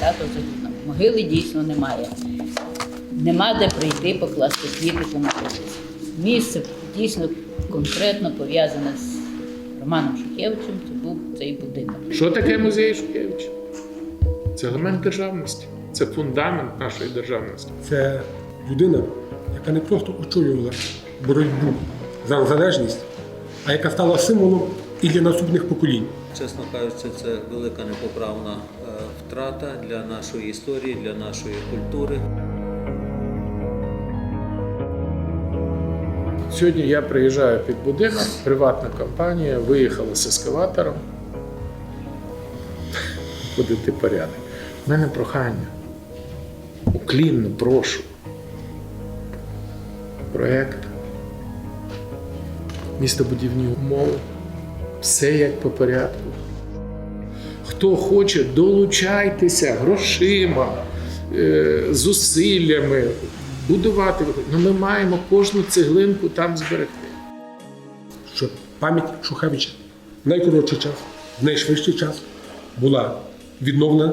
Тато загинув. Могили дійсно немає. Нема де прийти, покласти квіти, помолитися. Місце дійсно конкретно пов'язане з Романом Шухевичем, це був цей будинок. Що таке музей Шухевича? Це елемент державності, це фундамент нашої державності. Це людина, яка не просто очолювала боротьбу за незалежність, а яка стала символом і для наступних поколінь. Чесно кажучи, це велика непоправна е, втрата для нашої історії, для нашої культури. Сьогодні я приїжджаю під будинок, приватна компанія виїхала з ескаватором. Ходити порядок. У мене прохання. Уклінно прошу. Проект. Містобудівні умови. Все як по порядку. Хто хоче, долучайтеся грошима, е, зусиллями, будувати. Ну, ми маємо кожну цеглинку там зберегти. щоб пам'ять Шухевича в найкоротший час, в найшвидший час була відновлена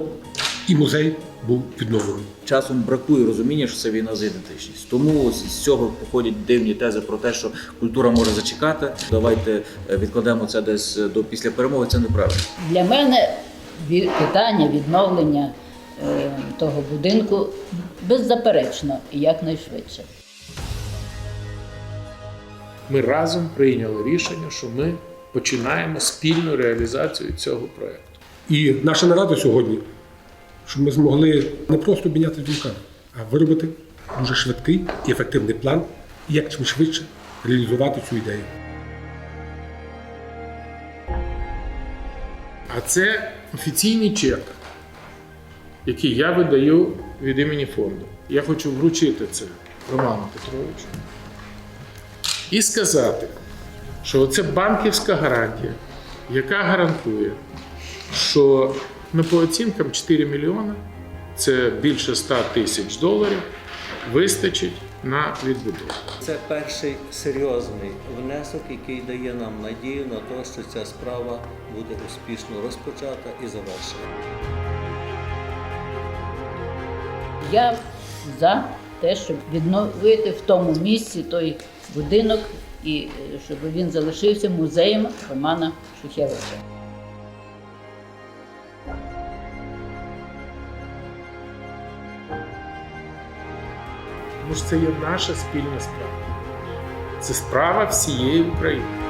і музей був відновлений. Часом бракує розуміння, що це війна за ідентичність. Тому з з цього походять дивні тези про те, що культура може зачекати. Давайте е, відкладемо це десь до після перемоги. Це неправильно. Для мене питання відновлення е, того будинку беззаперечно і якнайшвидше. Ми разом прийняли рішення, що ми починаємо спільну реалізацію цього проєкту. І наша нарада сьогодні, щоб ми змогли не просто обмінятися думками, а виробити дуже швидкий і ефективний план, як чим швидше реалізувати цю ідею. А це офіційний чек, який я видаю від імені фонду. Я хочу вручити це Роману Петровичу і сказати, що це банківська гарантія, яка гарантує, що ну, по оцінкам 4 мільйони, це більше 100 тисяч доларів, вистачить на відбудову. Це перший серйозний внесок, який дає нам надію на те, що ця справа буде успішно розпочата і завершена. Я за те, щоб відновити в тому місці той будинок і е, щоб він залишився музеєм Романа Шухевича. Тому що це є наша спільна справа. Це справа всієї України.